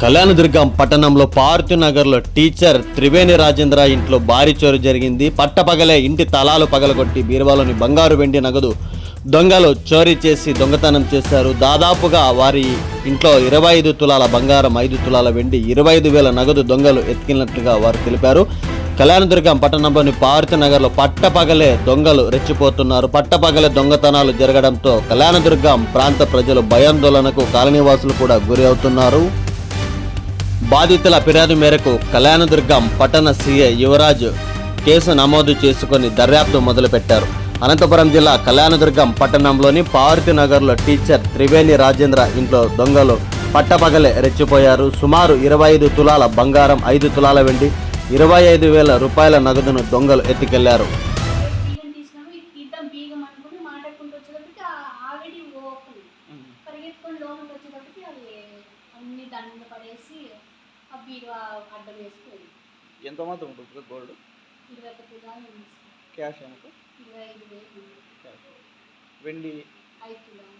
కళ్యాణదుర్గం పట్టణంలో పార్తు నగర్లో టీచర్ త్రివేణి రాజేంద్ర ఇంట్లో భారీ చోరు జరిగింది. పట్టపగలే ఇంటి తలాలు పగలగొట్టి బీరువాలోని బంగారు వెండి నగదు దొంగలు చోరీ చేసి దొంగతనం చేశారు. దాదాపుగా వారి ఇంట్లో ఇరవై ఐదు తులాల బంగారం ఐదు తులాల వెండి ఇరవై ఐదు వేల నగదు దొంగలు ఎత్తికినట్లుగా వారు తెలిపారు. కళ్యాణదుర్గం పట్టణంలోని పార్తు నగర్లో పట్టపగలే దొంగలు రెచ్చిపోతున్నారు. పట్టపగలే దొంగతనాలు జరగడంతో కళ్యాణదుర్గం ప్రాంత ప్రజలు భయాందోళనకు కాలనీవాసులు కూడా గురి అవుతున్నారు. బాధితుల ఫిర్యాదు మేరకు కళ్యాణదుర్గం పట్టణ సీఏ యువరాజ్ కేసు నమోదు చేసుకొని దర్యాప్తు మొదలుపెట్టారు. అనంతపురం జిల్లా కళ్యాణదుర్గం పట్టణంలోని పార్తి నగర్లో టీచర్ త్రివేణి రాజేంద్ర ఇంట్లో దొంగలు పట్టపగలే రెచ్చిపోయారు. సుమారు ఇరవై ఐదు తులాల బంగారం ఐదు తులాల వెండి ఇరవై ఐదు వేల రూపాయల నగదును దొంగలు ఎత్తుకెళ్ళారు. పరిగెత్తుకొని లోపలికి వచ్చేటప్పటికి అది అన్ని దాని మీద పడేసి ఆ బీరువా అడ్డం వేసుకొని ఎంత మాత్రం ఉంటుంది గోల్డ్? ఇరవై ఒక్క తులాలు ఉంది సార్. క్యాష్ ఏమో ఇరవై ఐదు వేలు ఉంది. క్యాష్. వెండి? ఐదు తులాలు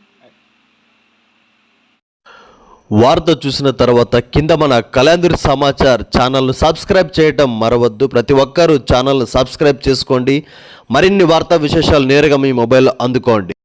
వార్త చూసిన తర్వాత కింద మన కళ్యాణదుర్ సమాచార్ ఛానల్ను సబ్స్క్రైబ్ చేయటం మరవద్దు. ప్రతి ఒక్కరూ ఛానల్ను సబ్స్క్రైబ్ చేసుకోండి. మరిన్ని వార్తా విశేషాలు నేరుగా మీ మొబైల్లో అందుకోండి.